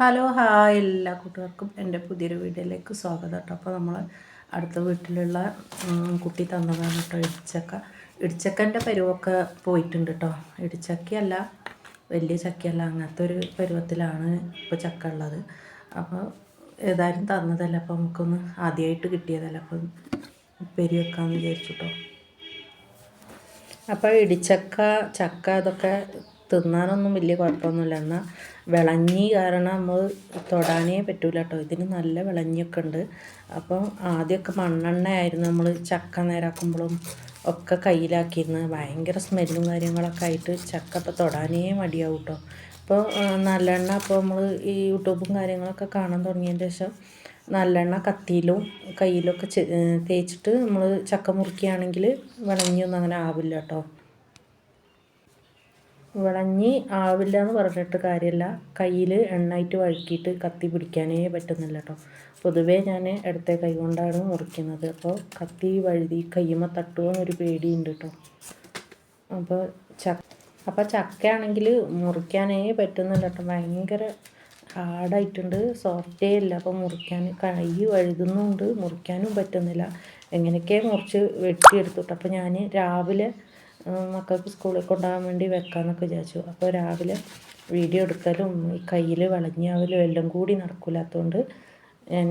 Hello hi എല്ലാ കൂട്ടുകാർക്കും എന്റെ പുതിയൊരു വീഡിയോയിലേക്ക് സ്വാഗതം കേട്ടോ. അപ്പോൾ നമ്മൾ അടുത്ത വീട്ടിലുള്ള കുട്ടി തന്നതാണ് കേട്ടോ ഇടിച്ചക്ക. ഇടിച്ചക്കന്റെ പരുവൊക്കെ പോയിട്ടുണ്ട് കേട്ടോ. ഇടിച്ചക്കയല്ല വലിയ ചക്കയല്ല അങ്ങനത്തെ ഒരു പരുവത്തിലാണ് ഇപ്പോൾ ചക്ക ഉള്ളത്. അപ്പോൾ ഏതായാലും തന്നതല്ല അപ്പോൾ നമുക്കൊന്ന് ആദ്യമായിട്ട് കിട്ടിയതല്ല അപ്പം ഉപ്പേരി വെക്കാമെന്ന് വിചാരിച്ചു കേട്ടോ. അപ്പോൾ ഇടിച്ചക്ക ചക്ക അതൊക്കെ തിന്നാനൊന്നും വലിയ കുഴപ്പമൊന്നുമില്ല. എന്നാൽ വിളഞ്ഞി കാരണം നമ്മൾ തൊടാനേ പറ്റൂല കേട്ടോ ഇതിന് നല്ല വിളഞ്ഞൊക്കെ ഉണ്ട് അപ്പം ആദ്യമൊക്കെ മണ്ണെണ്ണ ആയിരുന്നു നമ്മൾ ചക്ക നേരാക്കുമ്പോഴും ഒക്കെ കയ്യിലാക്കിയിരുന്നത്. ഭയങ്കര സ്മെല്ലും കാര്യങ്ങളൊക്കെ ആയിട്ട് ചക്ക ഇപ്പോൾ തൊടാനേ മടിയാവും കേട്ടോ അപ്പോൾ നല്ലെണ്ണ അപ്പോൾ നമ്മൾ ഈ യൂട്യൂബും കാര്യങ്ങളൊക്കെ കാണാൻ തുടങ്ങിയതിന് ശേഷം നല്ലെണ്ണ കത്തിയിലും കയ്യിലൊക്കെ തേച്ചിട്ട് നമ്മൾ ചക്ക മുറിക്കുകയാണെങ്കിൽ വിളഞ്ഞൊന്നും അങ്ങനെ ആവില്ല കേട്ടോ വിളഞ്ഞ് ആവില്ല എന്ന് പറഞ്ഞിട്ട് കാര്യമില്ല കയ്യിൽ എണ്ണയിട്ട് വഴുക്കിയിട്ട് കത്തി പിടിക്കാനേ പറ്റുന്നില്ല കേട്ടോ പൊതുവേ ഞാൻ ഇടത്തെ കൈ കൊണ്ടാണ് മുറിക്കുന്നത്. അപ്പോൾ കത്തി വഴുതി കയ്യുമ്മ തട്ടുമോ പേടിയുണ്ട് കേട്ടോ അപ്പോൾ ചക്ക അപ്പോൾ ചക്കയാണെങ്കിൽ മുറിക്കാനേ പറ്റുന്നില്ല കേട്ടോ ഭയങ്കര ഹാർഡായിട്ടുണ്ട്. സോഫ്റ്റേ ഇല്ല അപ്പോൾ മുറിക്കാൻ കൈ വഴുതുന്നുണ്ട്. മുറിക്കാനും പറ്റുന്നില്ല. എങ്ങനെയൊക്കെ മുറിച്ച് വെട്ടിയെടുത്തു കേട്ടോ അപ്പോൾ ഞാൻ രാവിലെ മക്കൾക്ക് സ്കൂളിൽ കൊണ്ടുപോകാൻ വേണ്ടി വെക്കാമെന്നൊക്കെ വിചാരിച്ചു. അപ്പോൾ രാവിലെ വീഡിയോ എടുക്കലും ഈ കയ്യിൽ വളഞ്ഞാവലും എല്ലാം കൂടി നടക്കില്ലാത്തതുകൊണ്ട് ഞാൻ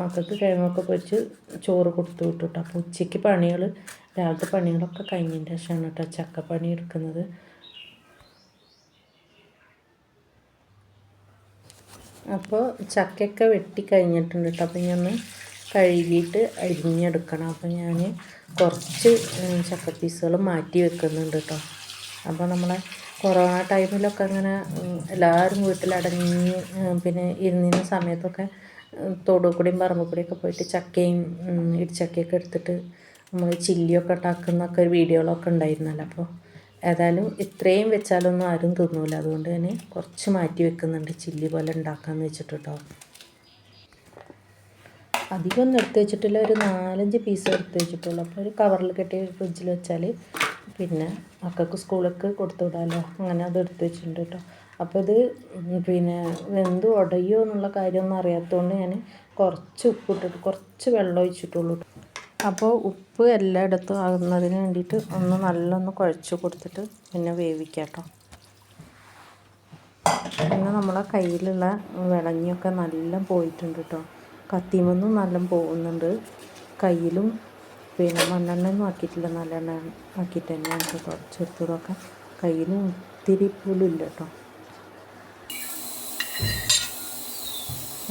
മക്കൾക്ക് കിഴങ്ങൊക്കെ പൊരിച്ച് ചോറ് കൊടുത്തു വിട്ടു കേട്ടോ. അപ്പോൾ ഉച്ചയ്ക്ക് പണികൾ രാവിലത്തെ പണികളൊക്കെ കഴിഞ്ഞതിന്റെ ശേഷമാണ് കേട്ടോ ചക്കപ്പണി എടുക്കുന്നത്. അപ്പോൾ ചക്കയൊക്കെ വെട്ടി കഴിഞ്ഞിട്ടുണ്ട് കേട്ടോ. അപ്പോൾ ഞാൻ കഴുകിയിട്ട് അരിഞ്ഞെടുക്കണം. അപ്പോൾ ഞാൻ കുറച്ച് ചക്ക പീസുകൾ മാറ്റി വെക്കുന്നുണ്ട് കേട്ടോ അപ്പോൾ നമ്മളെ കൊറോണ ടൈമിലൊക്കെ അങ്ങനെ എല്ലാവരും വീട്ടിലടങ്ങി പിന്നെ ഇരുന്നിരുന്ന സമയത്തൊക്കെ തോടുകൂടിയും പറമ്പുകൂടിയൊക്കെ പറമ്പ് കൂടിയൊക്കെ പോയിട്ട് ചക്കയും ഇടിച്ചക്കയൊക്കെ എടുത്തിട്ട് നമ്മൾ ചില്ലിയൊക്കെ ഉണ്ടാക്കുന്നൊക്കെ ഒരു വീഡിയോകളൊക്കെ ഉണ്ടായിരുന്നല്ലോ. അപ്പോൾ ഏതായാലും ഇത്രയും വെച്ചാലൊന്നും ആരും തിന്നൂല. അതുകൊണ്ട് തന്നെ കുറച്ച് മാറ്റി വെക്കുന്നുണ്ട് ചില്ലി പോലെ ഉണ്ടാക്കാമെന്ന് വെച്ചിട്ട് കേട്ടോ അധികമൊന്നും എടുത്ത് വെച്ചിട്ടില്ല. ഒരു നാലഞ്ച് പീസ് എടുത്ത് വെച്ചിട്ടുള്ളൂ. അപ്പോൾ ഒരു കവറിൽ കെട്ടി ഫ്രിഡ്ജിൽ വെച്ചാൽ പിന്നെ മക്കൾക്ക് സ്കൂളിലേക്ക് കൊടുത്തു വിടാമല്ലോ അങ്ങനെ അത് എടുത്ത് വെച്ചിട്ടുണ്ട് കേട്ടോ അപ്പോൾ ഇത് പിന്നെ വെന്ത് ഉടയോ എന്നുള്ള കാര്യമൊന്നും അറിയാത്തതുകൊണ്ട് ഞാൻ കുറച്ച് ഉപ്പ് ഉപ്പിട്ടിട്ട് കുറച്ച് വെള്ളം ഒഴിച്ചിട്ടുള്ളൂ അപ്പോൾ ഉപ്പ് എല്ലായിടത്തും ആകുന്നതിന് വേണ്ടിയിട്ട് ഒന്ന് നല്ലൊന്ന് കുഴച്ച് കൊടുത്തിട്ട് പിന്നെ വേവിക്കാം കേട്ടോ പിന്നെ നമ്മളെ കയ്യിലുള്ള വിളഞ്ഞൊക്കെ നല്ല പോയിട്ടുണ്ട് കേട്ടോ കത്തിമൊന്നും നല്ല പോകുന്നുണ്ട്. കയ്യിലും പിന്നെ മണ്ണെണ്ണയൊന്നും ആക്കിയിട്ടില്ല. നല്ലെണ്ണ ആക്കിയിട്ട് തന്നെയാണ് തുടച്ചെടുത്തതൊക്കെ കയ്യിലും ഒത്തിരി പോലും കേട്ടോ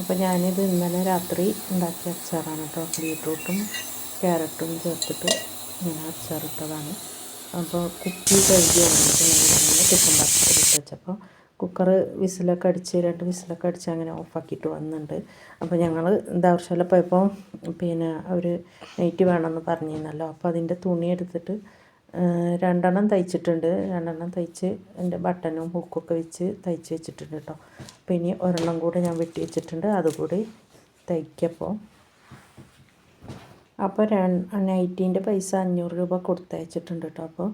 അപ്പോൾ ഞാനിത് ഇന്നലെ രാത്രി ഉണ്ടാക്കിയ അച്ചാറാണ് കേട്ടോ. ബീട്രൂട്ടും ക്യാരറ്റും ചേർത്തിട്ട് ഇങ്ങനെ അച്ചാറിട്ടതാണ്. അപ്പോൾ കുപ്പി കഴുകി വന്നിട്ട് ഞാൻ ചിക്കൻ പാത്രത്തിൽ വെച്ചപ്പോൾ കുക്കർ വിസിലൊക്കെ അടിച്ച് രണ്ട് വിസിലൊക്കെ അടിച്ച് അങ്ങനെ ഓഫാക്കിയിട്ട് വന്നിട്ടുണ്ട്. അപ്പോൾ ഞങ്ങൾ ദാവർശാല പോയപ്പോൾ പിന്നെ അവർ നൈറ്റ് വേണമെന്ന് പറഞ്ഞിരുന്നല്ലോ. അപ്പോൾ അതിന്റെ തുണി എടുത്തിട്ട് രണ്ടെണ്ണം തയ്ച്ചിട്ടുണ്ട്. രണ്ടെണ്ണം തയ്ച്ച് എന്റെ ബട്ടനും ഹുക്കൊക്കെ വെച്ച് തയ്ച്ച് വെച്ചിട്ടുണ്ട് കേട്ടോ. അപ്പോൾ ഇനി ഒരെണ്ണം കൂടെ ഞാൻ വെട്ടി വെച്ചിട്ടുണ്ട്. അതുകൂടി തയ്ക്കപ്പോൾ. അപ്പോൾ നൈറ്റീന്റെ പൈസ അഞ്ഞൂറ് രൂപ കൊടുത്തയച്ചിട്ടുണ്ട് കേട്ടോ. അപ്പോൾ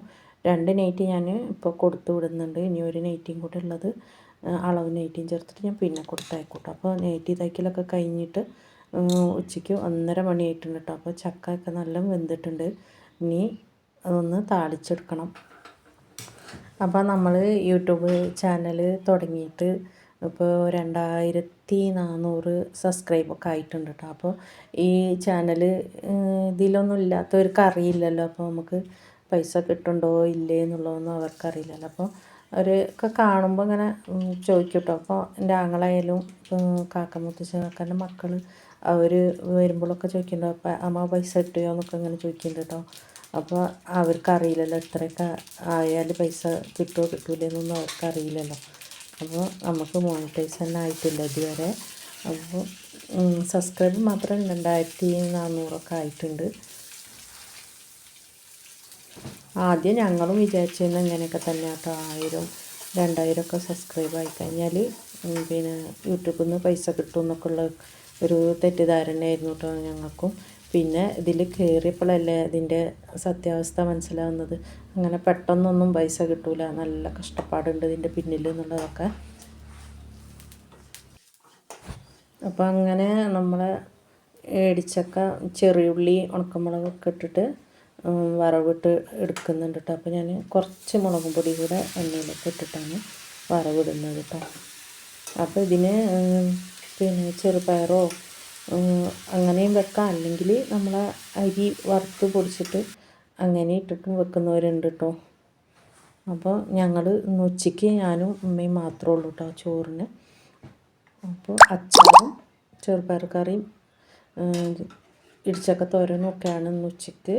രണ്ട് നൈറ്റി ഞാൻ ഇപ്പോൾ കൊടുത്തു വിടുന്നുണ്ട്. ഇനി ഒരു നൈറ്റിയും കൂടെ ഉള്ളത് അളവ് നൈറ്റിയും ചേർത്തിട്ട് ഞാൻ പിന്നെ കൊടുത്തയക്കൂട്ടോ. അപ്പോൾ നൈറ്റി തയ്ക്കലൊക്കെ കഴിഞ്ഞിട്ട് ഉച്ചയ്ക്ക് ഒന്നര മണിയായിട്ടുണ്ട് കേട്ടോ. അപ്പോൾ ചക്ക ഒക്കെ നല്ല വെന്തിട്ടുണ്ട്. ഇനി അതൊന്ന് താളിച്ചെടുക്കണം. അപ്പോൾ നമ്മൾ യൂട്യൂബ് ചാനൽ തുടങ്ങിയിട്ട് ഇപ്പോൾ രണ്ടായിരത്തി നാനൂറ് സബ്സ്ക്രൈബൊക്കെ ആയിട്ടുണ്ട് കേട്ടോ. അപ്പോൾ ഈ ചാനൽ ഇതിലൊന്നും ഇല്ലാത്തവർക്ക് അറിയില്ലല്ലോ. അപ്പോൾ നമുക്ക് പൈസ കിട്ടുന്നുണ്ടോ ഇല്ലേ എന്നുള്ളതൊന്നും അവർക്കറിയില്ലല്ലോ. അപ്പോൾ അവരൊക്കെ കാണുമ്പോൾ ഇങ്ങനെ ചോദിക്കും കേട്ടോ അപ്പോൾ എന്റെ ആങ്ങളായാലും കാക്ക മുത്തശ്ശ കാക്കന്റെ മക്കൾ അവർ വരുമ്പോഴൊക്കെ ചോദിക്കുന്നുണ്ടോ അപ്പോൾ അമ്മ പൈസ കിട്ടുമോ? എന്നൊക്കെ ഇങ്ങനെ ചോദിക്കുന്നുണ്ട് കേട്ടോ. അപ്പോൾ അവർക്കറിയില്ലല്ലോ ഇത്രയൊക്കെ ആയാൽ പൈസ കിട്ടുമോ കിട്ടൂലെന്നൊന്നും അവർക്കറിയില്ലല്ലോ. അപ്പോൾ നമുക്ക് മോണിറ്റൈസ് തന്നെ ആയിട്ടില്ല ഇതുവരെ. അപ്പോൾ സബ്സ്ക്രൈബ് മാത്രം രണ്ടായിരത്തി നാനൂറൊക്കെ ആയിട്ടുണ്ട്. ആദ്യം ഞങ്ങളും വിചാരിച്ചിരുന്ന ഇങ്ങനെയൊക്കെ തന്നെ കേട്ടോ ആയിരം രണ്ടായിരം ഒക്കെ സബ്സ്ക്രൈബ് ആയിക്കഴിഞ്ഞാൽ പിന്നെ യൂട്യൂബിൽ നിന്ന് പൈസ കിട്ടും എന്നൊക്കെ ഉള്ള ഒരു തെറ്റിദ്ധാരണയായിരുന്നു കേട്ടോ ഞങ്ങൾക്കും. പിന്നെ ഇതിൽ കയറിയപ്പോഴല്ലേ ഇതിന്റെ സത്യാവസ്ഥ മനസ്സിലാവുന്നത്. അങ്ങനെ പെട്ടെന്നൊന്നും പൈസ കിട്ടൂല. നല്ല കഷ്ടപ്പാടുണ്ട് ഇതിന്റെ പിന്നിൽ എന്നുള്ളതൊക്കെ. അപ്പോൾ അങ്ങനെ നമ്മളെ ഏടിച്ചക്ക ചെറിയുള്ളി ഉണക്കമുളകൊക്കെ ഇട്ടിട്ട് വറവിട്ട് എടുക്കുന്നുണ്ട് കേട്ടോ അപ്പോൾ ഞാൻ കുറച്ച് മുളകും പൊടി കൂടെ എണ്ണയിലൊക്കെ ഇട്ടിട്ടാണ് വറവിടുന്നത് കേട്ടോ അപ്പോൾ ഇതിന് പിന്നെ ചെറുപയറോ അങ്ങനെയും വെക്കാം. അല്ലെങ്കിൽ നമ്മൾ അരി വറുത്ത് പൊടിച്ചിട്ട് അങ്ങനെ ഇട്ടിട്ടും വെക്കുന്നവരുണ്ട് കേട്ടോ അപ്പോൾ ഞങ്ങൾ ഇന്ന് ഉച്ചയ്ക്ക് ഞാനും ഉമ്മയും മാത്രമേ ഉള്ളൂ കേട്ടോ ചോറിന്. അപ്പോൾ അച്ചാറും ചെറുപയർ കറിയും ഇടിച്ചക്ക തോരനും ഒക്കെയാണ് ഇന്ന് ഉച്ചയ്ക്ക്.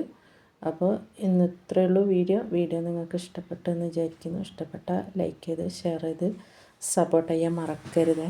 അപ്പോൾ ഇന്ന് ഇത്രയേ ഉള്ളൂ വീഡിയോ. വീഡിയോ നിങ്ങൾക്ക് ഇഷ്ടപ്പെട്ടെന്ന് വിചാരിക്കുന്നു. ഇഷ്ടപ്പെട്ട ലൈക്ക് ചെയ്ത് ഷെയർ ചെയ്ത് സപ്പോർട്ട് ചെയ്യാൻ മറക്കരുത്.